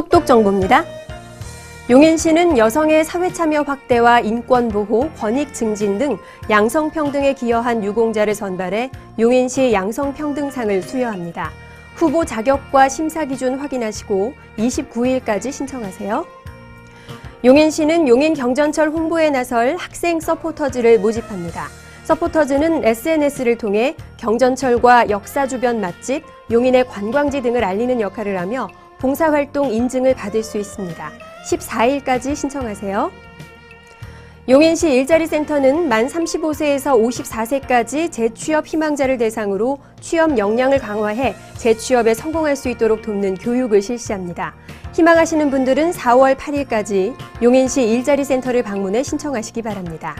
똑똑 정보입니다. 용인시는 여성의 사회참여 확대와 인권 보호, 권익 증진 등 양성평등에 기여한 유공자를 선발해 용인시 양성평등상을 수여합니다. 후보 자격과 심사 기준 확인하시고 29일까지 신청하세요. 용인시는 용인 경전철 홍보에 나설 학생 서포터즈를 모집합니다. 서포터즈는 SNS를 통해 경전철과 역사 주변 맛집, 용인의 관광지 등을 알리는 역할을 하며 봉사활동 인증을 받을 수 있습니다. 14일까지 신청하세요. 용인시 일자리 센터는 만 35세에서 54세까지 재취업 희망자를 대상으로 취업 역량을 강화해 재취업에 성공할 수 있도록 돕는 교육을 실시합니다. 희망하시는 분들은 4월 8일까지 용인시 일자리 센터를 방문해 신청하시기 바랍니다.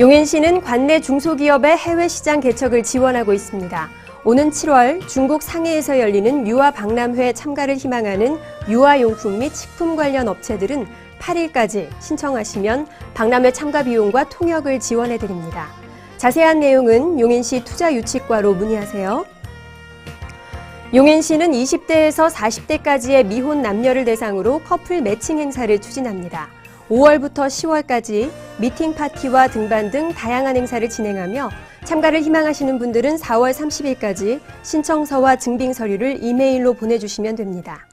용인시는 관내 중소기업의 해외 시장 개척을 지원하고 있습니다. 오는 7월 중국 상해에서 열리는 유아 박람회 참가를 희망하는 유아용품 및 식품 관련 업체들은 8일까지 신청하시면 박람회 참가 비용과 통역을 지원해 드립니다. 자세한 내용은 용인시 투자유치과로 문의하세요. 용인시는 20대에서 40대까지의 미혼 남녀를 대상으로 커플 매칭 행사를 추진합니다. 5월부터 10월까지 미팅 파티와 등반 등 다양한 행사를 진행하며 참가를 희망하시는 분들은 4월 30일까지 신청서와 증빙 서류를 이메일로 보내주시면 됩니다.